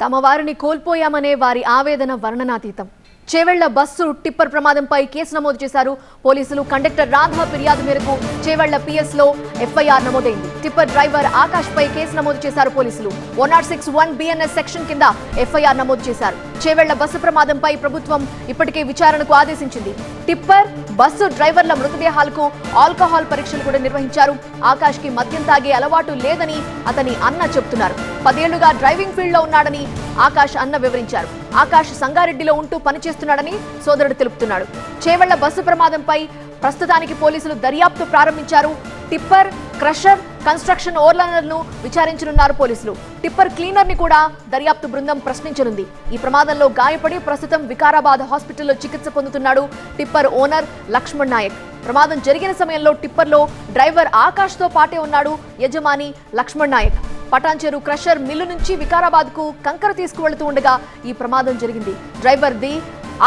తమ వారిని కోల్పోయామనే వారి ఆవేదన వర్ణనాతీతం. చేవెళ్ళ బస్సు టిప్పర్ ప్రమాదంపై కేసు నమోదు చేశారు. పోలీసులు కండక్టర్ రాధా ఫిర్యాదు మేరకు చేవెళ్ళ పిఎస్లో ఎఫ్ఐఆర్ నమోదైంది. టిప్పర్ డ్రైవర్ ఆకాష్ పై కేసు నమోదు చేశారు పోలీసులు. One nought six one BNS section కింద ఎఫ్ఐఆర్ నమోదు చేశారు. చేవెళ్ళ బస్సు ప్రమాదంపై ప్రభుత్వం ఇప్పటికే విచారణకు ఆదేశించింది. టిప్పర్ బస్సు డ్రైవర్ల మృతదేహాలకు ఆల్కహాల్ పరీక్షలు కూడా నిర్వహించారు. ఆకాష్కి మద్యం తాగే అలవాటు లేదని అతని అన్న చెబుతున్నారు పదేళ్ళుగా డ్రైవింగ్ ఫీల్డ్లో ఉన్నాడని ఆకాష్ అన్న వివరించారు. ఆకాష్ సంగారెడ్డిలో ఉంటూ పనిచేస్తున్నాడని సోదరుడు తెలుపుతున్నాడు. చేవెళ్ళ బస్సు ప్రమాదంపై ప్రస్తుతానికి పోలీసులు దర్యాప్తు ప్రారంభించారు. టిప్పర్ క్రషర్ కన్స్ట్రక్షన్ ఓర్లర్లను విచారించనున్నారు పోలీసులు. టిప్పర్ క్లీనర్ని కూడా దర్యాప్తు బృందం ప్రశ్నించనుంది. ఈ ప్రమాదంలో గాయపడి ప్రస్తుతం వికారాబాద్ హాస్పిటల్లో చికిత్స పొందుతున్నాడు టిప్పర్ ఓనర్ లక్ష్మణ్ నాయక్. ప్రమాదం జరిగిన సమయంలో టిప్పర్లో డ్రైవర్ ఆకాష్తో పాటే ఉన్నాడు యజమాని లక్ష్మణ్ నాయక్. పటాన్చెరు క్రషర్ మిల్లు నుంచి వికారాబాద్కు కంకర తీసుకువెళుతూ ఉండగా ఈ ప్రమాదం జరిగింది. డ్రైవర్ ది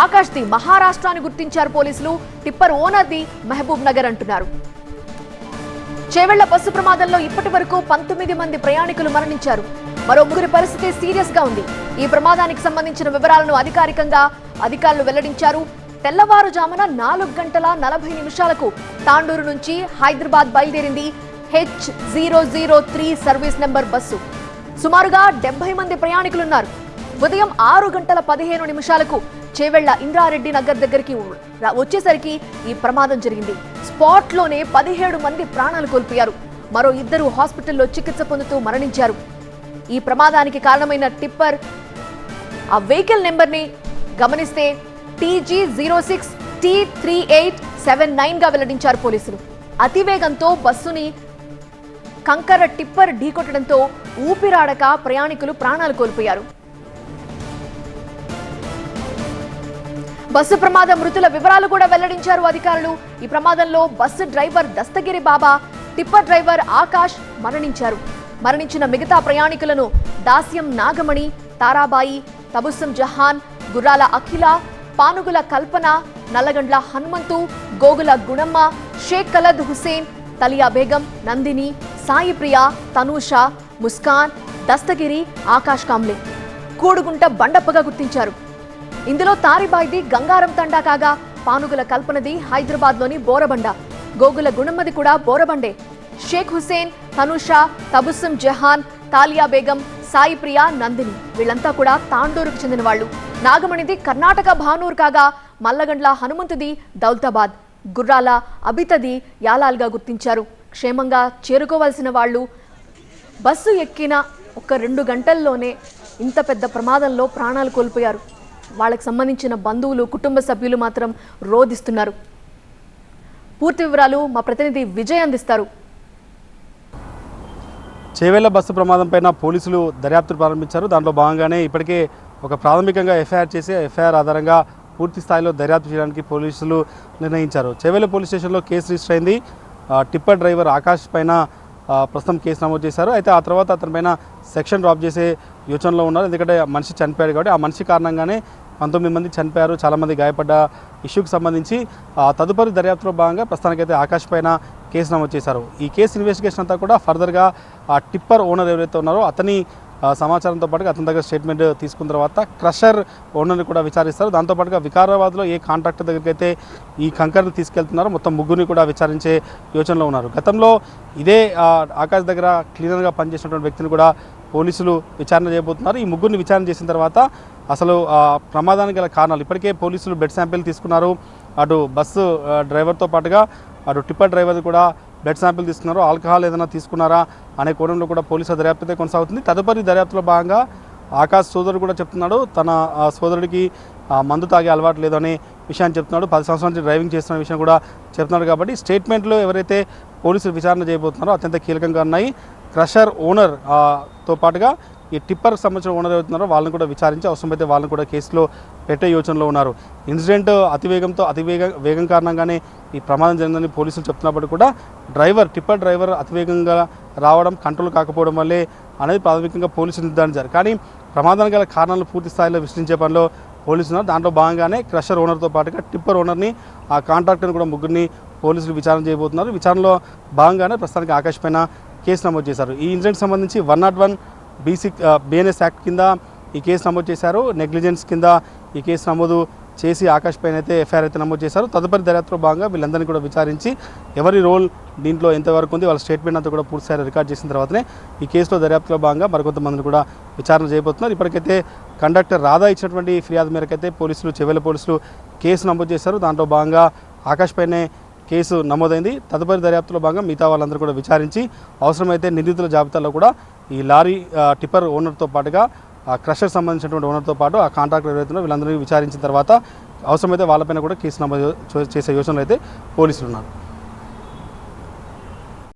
ఆకాష్ ది మహారాష్ట్రాన్ని గుర్తించారు పోలీసులు. టిప్పర్ ఓనర్ ది మహబూబ్ నగర్ అంటున్నారు. చేవెళ్ళ బస్సు ప్రమాదంలో ఇప్పటి వరకు పంతొమ్మిది మంది ప్రయాణికులు మరణించారు. మరో ముగ్గురి పరిస్థితి సీరియస్గా ఉంది. ఈ ప్రమాదానికి సంబంధించిన వివరాలను అధికారికంగా అధికారులు వెల్లడించారు. తెల్లవారుజామున నాలుగు గంటల నలభై నిమిషాలకు తాండూరు నుంచి హైదరాబాద్ బయలుదేరింది H zero zero three service number bus. సుమారుగా డెబ్బై మంది ప్రయాణికులున్నారు. ఉదయం ఆరు గంటల పదిహేను నిమిషాలకు చేవెళ్ళ ఇంద్రారెడ్డి నగర్ దగ్గరికి వచ్చేసరికి ఈ ప్రమాదం జరిగింది. స్పాట్లోనే పదిహేడు మంది ప్రాణాలు కోల్పోయారు. మరో ఇద్దరు హాస్పిటల్లో చికిత్స పొందుతూ మరణించారు. ఈ ప్రమాదానికి కారణమైన టిప్పర్ ఆ వెహికల్ నెంబర్ని గమనిస్తే TG zero six T three eight seven నైన్గా వెల్లడించారు పోలీసులు. అతివేగంతో బస్సుని కంకర టిప్పర్ ఢీకొట్టడంతో ఊపిరాడక ప్రయాణికులు ప్రాణాలు కోల్పోయారు. బస్సు ప్రమాద మృతుల వివరాలు కూడా వెల్లడించారు అధికారులు. ఈ ప్రమాదంలో bus driver Dastagiri Baba tipper driver Akash మరణించారు. మరణించిన మిగతా ప్రయాణికులను దాస్యం నాగమణి తారాబాయి తబుస్సం జహాన్ గుర్రాల అఖిల పానుగుల కల్పన నల్లగండ్ల హనుమంతు గోగుల గుణమ్మ షేక్ కలద్ హుసేన్ తలియా బేగం నందిని సాయి ప్రియ తనూష ముస్కాన్ దస్తగిరి ఆకాష్ కాంబ్లే కూడుగుంట బండప్పగా గుర్తించారు. ఇందులో తారిబాయిది గంగారం తండా కాగా పానుగుల కల్పనది హైదరాబాద్లోని బోరబండ. గోగుల గుణమ్మది కూడా బోరబండే. షేక్ హుసేన్ తనుష తబుస్సం జహాన్ తాలియా బేగం సాయి ప్రియా నందిని. వీళ్ళంతా కూడా తాండూరుకు చెందిన వాళ్ళు నాగమణిది కర్ణాటక భానూర్ కాగా మల్లగండ్ల హనుమంతుది దౌల్తాబాద్. గుర్రాల అబితది యాలాల్గా గుర్తించారు. క్షేమంగా చేరుకోవాల్సిన వాళ్ళు బస్సు ఎక్కిన ఒక రెండు గంటల్లోనే ఇంత పెద్ద ప్రమాదంలో ప్రాణాలు కోల్పోయారు. వాళ్ళకి సంబంధించిన బంధువులు కుటుంబ సభ్యులు మాత్రం రోధిస్తున్నారు. పూర్తి వివరాలు మా ప్రతినిధి విజయ్ అందిస్తారు. చేవేళ్ళ బస్సు ప్రమాదం పైన పోలీసులు దర్యాప్తు ప్రారంభించారు. దాంట్లో భాగంగానే ఇప్పటికే ఒక ప్రాథమికంగా ఎఫ్ఐఆర్ చేసి ఎఫ్ఐఆర్ ఆధారంగా పూర్తి స్థాయిలో దర్యాప్తు చేయడానికి పోలీసులు నిర్ణయించారు. చేవేళ్ళ పోలీస్ స్టేషన్లో కేసు రిజిస్టర్ అయింది. టిప్పర్ డ్రైవర్ ఆకాష్ పైన ప్రస్తుతం కేసు నమోదు చేశారు. అయితే ఆ తర్వాత అతని పైన సెక్షన్ డ్రాప్ చేసే యోచనలో ఉన్నారు. ఎందుకంటే మనిషి చనిపోయాడు కాబట్టి ఆ మనిషి కారణంగానే పంతొమ్మిది మంది చనిపోయారు. చాలామంది గాయపడ్డ ఇష్యూకి సంబంధించి ఆ, తదుపరి దర్యాప్తులో భాగంగా ప్రస్తుతానికైతే ఆకాష్ పైన కేసు నమోదు చేశారు. ఈ కేసు ఇన్వెస్టిగేషన్ అంతా కూడా ఫర్దర్గా ఆ టిప్పర్ ఓనర్ ఎవరైతే ఉన్నారో అతని సమాచారంతో పాటుగా అతని దగ్గర స్టేట్మెంట్ తీసుకున్న తర్వాత క్రషర్ ఓనర్ని కూడా విచారిస్తారు. దాంతోపాటుగా వికారాబాద్లో ఏ కాంట్రాక్టర్ దగ్గరికి అయితే ఈ కంకర్ని తీసుకెళ్తున్నారో మొత్తం ముగ్గురిని కూడా విచారించే యోచనలో ఉన్నారు. గతంలో ఇదే ఆకాశ్ ఆకాష్ దగ్గర క్లీనర్గా పనిచేసినటువంటి వ్యక్తిని కూడా పోలీసులు విచారణ చేయబోతున్నారు. ఈ ముగ్గురిని విచారణ చేసిన తర్వాత అసలు ఆ, ప్రమాదానికి గల కారణాలు ఇప్పటికే పోలీసులు బ్లడ్ శాంపిల్ తీసుకున్నారు. అటు బస్సు డ్రైవర్తో పాటుగా అటు టిప్పర్ డ్రైవర్ కూడా బ్లడ్ శాంపిల్ తీసుకున్నారు ఆల్కహాల్ ఏదైనా తీసుకున్నారా అనే కోణంలో కూడా పోలీసుల దర్యాప్తు అయితే కొనసాగుతుంది. తదుపరి దర్యాప్తులో భాగంగా ఆకాష్ సోదరుడు కూడా చెప్తున్నాడు తన సోదరుడికి మందు తాగే అలవాటు లేదనే విషయాన్ని చెప్తున్నాడు. పది సంవత్సరాల నుంచి డ్రైవింగ్ చేస్తున్న విషయం కూడా చెప్తున్నాడు కాబట్టి స్టేట్మెంట్లో ఎవరైతే పోలీసులు విచారణ చేయబోతున్నారో అత్యంత కీలకంగా ఉన్నాయి. క్రషర్ ఓనర్తో పాటుగా ఈ టిప్పర్కి సంబంధించిన ఓనర్ అవుతున్నారో వాళ్ళని కూడా విచారించి అవసరమైతే వాళ్ళని కూడా కేసులో పెట్టే యోచనలో ఉన్నారు. ఇన్సిడెంట్ అతివేగంతో అతివేగ వేగం కారణంగానే ఈ ప్రమాదం జరిగిందని పోలీసులు చెప్తున్నప్పటికీ కూడా డ్రైవర్ టిప్పర్ డ్రైవర్ అతివేగంగా రావడం కంట్రోల్ కాకపోవడం వల్లే అనేది ప్రాథమికంగా పోలీసులు నిర్ధారించారు కానీ ప్రమాదానికి గల కారణాలు పూర్తి స్థాయిలో విశ్లేషించే పనిలో పోలీసులు ఉన్నారు. దాంట్లో భాగంగానే క్రషర్ ఓనర్తో పాటుగా టిప్పర్ ఓనర్ని ఆ కాంట్రాక్టర్ని కూడా ముగ్గురిని పోలీసులు విచారణ చేయబోతున్నారు. విచారణలో భాగంగానే ప్రస్తుతానికి ఆకాష్ పైన కేసు నమోదు చేశారు. ఈ ఇన్సిడెంట్ సంబంధించి వన్ నాట్ వన్ బీసిక్ బిఎన్ఎస్ యాక్ట్ కింద ఈ కేసు నమోదు చేశారు. నెగ్లిజెన్స్ కింద ఈ కేసు నమోదు చేసి ఆకాష్ పైన అయితే ఎఫ్ఐఆర్ అయితే నమోదు చేశారు. తదుపరి దర్యాప్తులో భాగంగా వీళ్ళందరినీ కూడా విచారించి ఎవరి రోల్ దీంట్లో ఎంతవరకు ఉంది వాళ్ళ స్టేట్మెంట్ అంతా కూడా పూర్తిస్థాయిలో రికార్డ్ చేసిన తర్వాతనే ఈ కేసులో దర్యాప్తులో భాగంగా మరికొంతమందిని కూడా విచారణ చేయబోతున్నారు. ఇప్పటికైతే కండక్టర్ రాధా ఇచ్చినటువంటి ఫిర్యాదు మేరకైతే పోలీసులు చెవెల పోలీసులు కేసు నమోదు చేశారు. దాంట్లో భాగంగా ఆకాష్ పైనే కేసు నమోదైంది. తదుపరి దర్యాప్తులో భాగంగా మిగతా వాళ్ళందరూ కూడా విచారించి అవసరమైతే నిందితుల జాబితాలో కూడా ఈ లారీ టిప్పర్ ఓనర్తో పాటుగా ఆ క్రషర్ సంబంధించినటువంటి ఓనర్తో పాటు ఆ కాంట్రాక్టర్ ఎవరైతున్నారో వీళ్ళందరినీ విచారించిన తర్వాత అవసరమైతే వాళ్ళపైన కూడా కేసు నమోదు చేసే యోచనలు అయితే పోలీసులు ఉన్నారు.